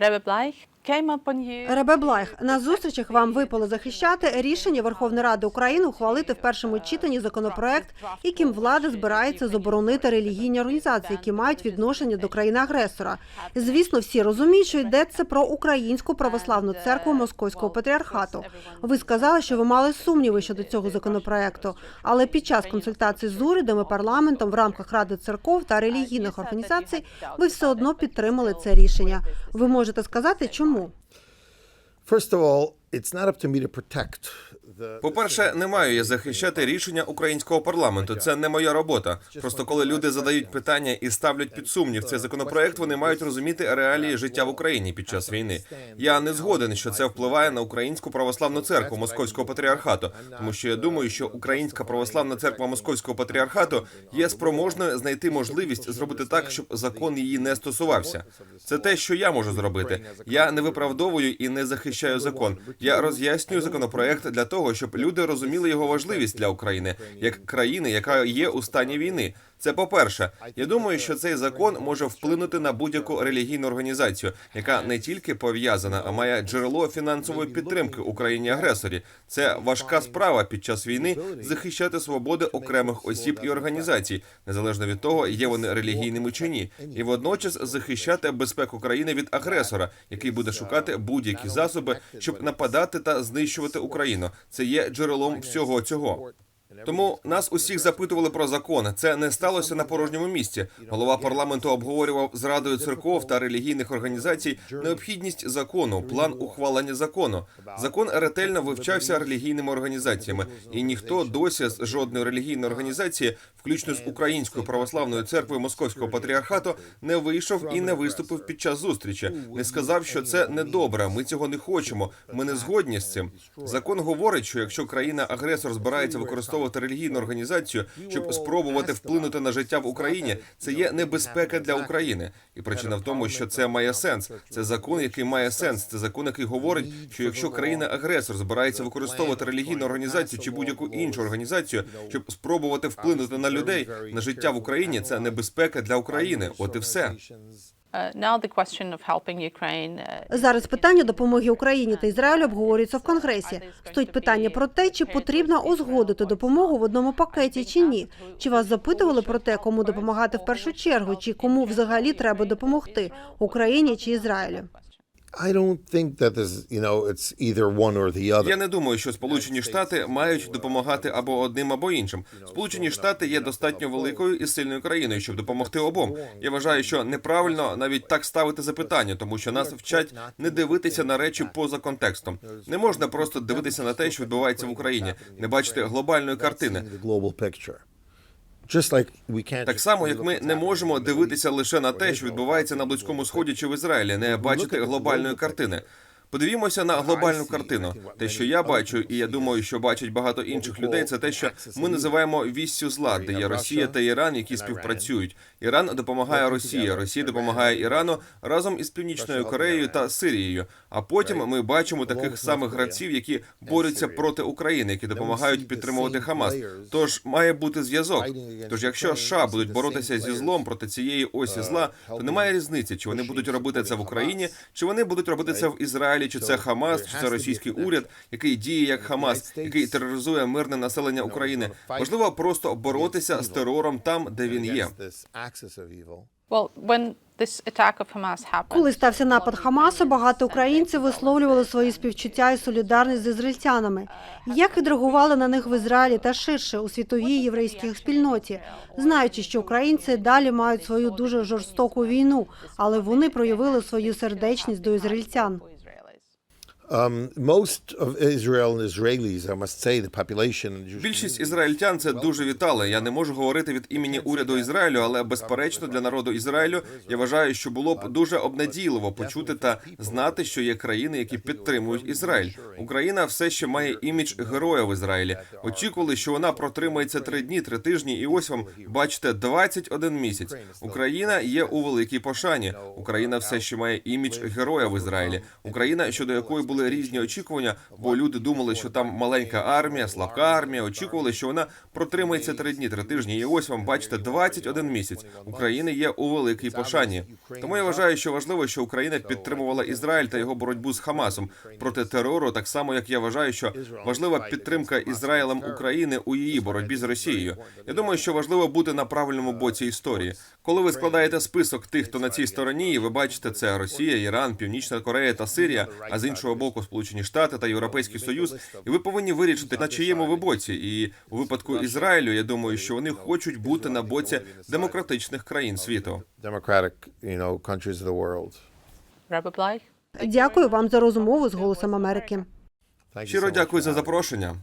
Rebbe Bleich. Ребе Блайх, на зустрічах вам випало захищати рішення Верховної Ради України ухвалити в першому читанні законопроект, яким влада збирається заборонити релігійні організації, які мають відношення до країни-агресора. Звісно, всі розуміють, що йдеться про українську православну церкву Московського патріархату. Ви сказали, що ви мали сумніви щодо цього законопроекту, але під час консультацій з урядом і парламентом в рамках Ради церков та релігійних організацій ви все одно підтримали це рішення. Ви можете сказати, чому? First of all, По-перше, не маю я захищати рішення українського парламенту. Це не моя робота. Просто коли люди задають питання і ставлять під сумнів цей законопроект, вони мають розуміти реалії життя в Україні під час війни. Я не згоден, що це впливає на українську православну церкву Московського патріархату, тому що я думаю, що Українська православна церква Московського патріархату є спроможною знайти можливість зробити так, щоб закон її не стосувався. Це те, що я можу зробити. Я не виправдовую і не захищаю закон. Я роз'яснюю законопроект для того, щоб люди розуміли його важливість для України як країни, яка є у стані війни. Це по-перше, я думаю, що цей закон може вплинути на будь-яку релігійну організацію, яка не тільки пов'язана, а має джерело фінансової підтримки Україні агресорі. Це важка справа під час війни захищати свободи окремих осіб і організацій, незалежно від того, є вони релігійними чи ні, і водночас захищати безпеку країни від агресора, який буде шукати будь-які засоби, щоб нападати та знищувати Україну. Це є джерелом всього цього. Тому нас усіх запитували про закон. Це не сталося на порожньому місці. Голова парламенту обговорював з радою церков та релігійних організацій необхідність закону, план ухвалення закону. Закон ретельно вивчався релігійними організаціями, і ніхто досі з жодної релігійної організації, включно з Українською православною церквою Московського патріархату, не вийшов і не виступив під час зустрічі. Не сказав, що це недобре. Ми цього не хочемо. Ми не згодні з цим. Закон говорить, що якщо країна-агресор збирається використовувати релігійну організацію, щоб спробувати вплинути на життя в Україні, це є небезпека для України. І причина в тому, що це має сенс. Це закон, який має сенс. Це закон, який говорить, що якщо країна-агресор збирається використовувати релігійну організацію чи будь-яку іншу організацію, щоб спробувати вплинути на людей на життя в Україні, це небезпека для України. От і все. Uh. Uh, Зараз питання допомоги Україні та Ізраїлю обговорюється в Конгресі. Стоїть питання про те, чи потрібно узгодити допомогу в одному пакеті чи ні. Чи вас запитували про те, кому допомагати в першу чергу, чи кому взагалі треба допомогти Україні чи Ізраїлю? I don't think that there's, you know, it's either one or the other. Я не думаю, що Сполучені Штати мають допомагати або одним, або іншим. Сполучені Штати є достатньо великою і сильною країною, щоб допомогти обом. Я вважаю, що неправильно навіть так ставити запитання, тому що нас вчать не дивитися на речі поза контекстом. Не можна просто дивитися на те, що відбувається в Україні, не бачити глобальної картини. Так само, як ми не можемо дивитися лише на те, що відбувається на близькому сході чи в Ізраїлі, не бачити глобальної картини. Подивімося на глобальну картину. Те, що я бачу, і я думаю, що бачать багато інших людей, це те, що ми називаємо віссю зла, де є Росія та Іран, які співпрацюють. Іран допомагає Росії, Росія допомагає Ірану разом із Північною Кореєю та Сирією. А потім ми бачимо таких самих гравців, які борються проти України, які допомагають підтримувати Хамас. Тож має бути зв'язок. Тож, якщо США будуть боротися зі злом проти цієї осі зла, то немає різниці, чи вони будуть робити це в Україні, чи вони будуть робити це в Ізраїлі, чи це Хамас, чи це російський уряд, який діє як Хамас, який тероризує мирне населення України. Можливо, просто боротися з терором там, де він є. Коли стався напад Хамасу, багато українців висловлювали свої співчуття і солідарність з ізраїльтянами. Як відреагували на них в Ізраїлі та ширше у світовій єврейській спільноті, знаючи, що українці далі мають свою дуже жорстоку війну, але вони проявили свою сердечність до ізраїльтян. Um, most of Israel and Israelis, I must say, the population. Більшість ізраїльтян це дуже вітали. Я не можу говорити від імені уряду Ізраїлю, але безперечно для народу Ізраїлю я вважаю, що було б дуже обнадійливо почути та знати, що є країни, які підтримують Ізраїль. Україна все ще має імідж героя в Ізраїлі. Очікували, що вона протримається три дні, три тижні, і ось вам бачите 21 місяць. Україна є у великій пошані. Україна все ще має імідж героя в Ізраїлі. Україна, щодо якої були були різні очікування, бо люди думали, що там маленька армія, слабка армія. Очікували, що вона протримається три дні, три тижні. І ось вам бачите, 21 місяць. України є у великій пошані. Тому я вважаю, що важливо, що Україна підтримувала Ізраїль та його боротьбу з Хамасом проти терору, так само як я вважаю, що важлива підтримка Ізраїлем України у її боротьбі з Росією. Я думаю, що важливо бути на правильному боці історії. Коли ви складаєте список тих, хто на цій стороні, і ви бачите, це Росія, Іран, Північна Корея та Сирія, а з іншого боку, Сполучені Штати та Європейський Союз, і ви повинні вирішити, на чиєму ви боці. І у випадку Ізраїлю, я думаю, що вони хочуть бути на боці демократичних країн світу. Дякую вам за розмову з голосом Америки. Щиро дякую за запрошення.